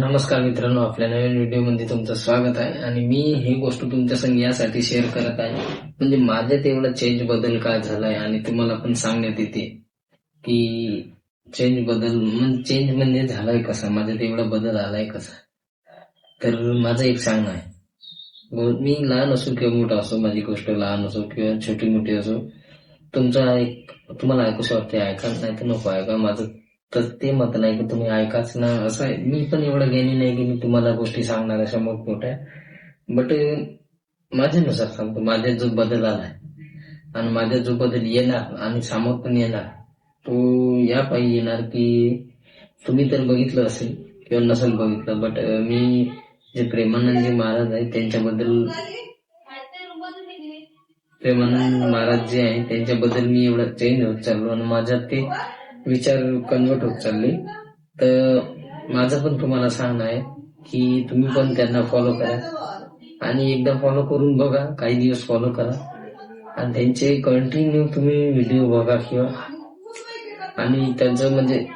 नमस्कार मित्रांनो आपल्या नवीन व्हिडिओमध्ये तुमचं स्वागत आहे आणि मी ही गोष्ट तुमच्या संग यासाठी शेअर करत आहे. म्हणजे माझ्यात एवढा चेंज बदल काय झालाय आणि तुम्हाला पण सांगण्यात येते की चेंज बदल म्हणजे चेंज म्हणजे झालाय कसा? माझ्यात एवढा बदल आलाय कसा? तर माझं एक सांगणं आहे. मी लहान असो किंवा मोठा असो माझी गोष्ट लहान असो किंवा छोटी मोठी असो तुमचा एक तुम्हाला ऐकूशी वाटते ऐका नाही तर नको ऐका माझं तर ते मत नाही की तुम्ही ऐकाच ना. असं आहे. मी पण एवढं ज्ञानी नाही की मी तुम्हाला गोष्टी सांगणार अशा मोठमोठ्या बट माझ्यानुसार सांगतो. माझ्यात जो बदल आलाय आणि माझ्यात जो बदल येणार आणि समोर पण येणार तो या पायी येणार की तुम्ही तर बघितलं असेल किंवा नसेल बघितलं बट मी जे प्रेमानंदजी महाराज आहे त्यांच्याबद्दल प्रेमानंद महाराज जे आहे त्यांच्याबद्दल मी एवढा चेंज होत चाललो आणि माझ्यात ते विचार कन्वर्ट होत चालले. तर माझं पण तुम्हाला सांगणं आहे की तुम्ही पण त्यांना फॉलो करा. आणि एकदा फॉलो करून बघा काही दिवस फॉलो करा. आणि त्यांचे कंटिन्यू तुम्ही व्हिडिओ बघा किंवा आणि त्यांचं म्हणजे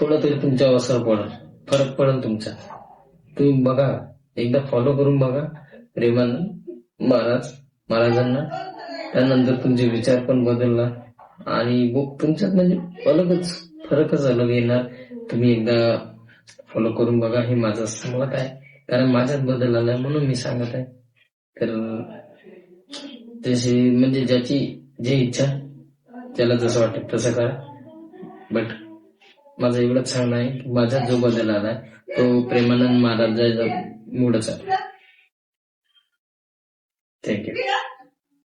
थोडं तरी तुमच्यावर असर पडेल फरक पडेल तुमचा. तुम्ही बघा एकदा फॉलो करून बघा. प्रेमानंद महाराज महाराजांना. त्यानंतर तुमचे विचार पण बदलला. आणि बुक तुमच्यात म्हणजे अलगच फरकच अलग येणार तुम्ही एकदा फॉलो करून बघा हे माझं असं मत आहे. कारण माझ्यात बदल आलाय म्हणून मी सांगत आहे. तर तसे म्हणजे ज्याची जी इच्छा त्याला जसं वाटत तसं करा. बट माझं एवढंच सांगणं आहे की माझ्यात जो बदल आलाय तो प्रेमानंद महाराजांचा मूळच आहे थँक्यू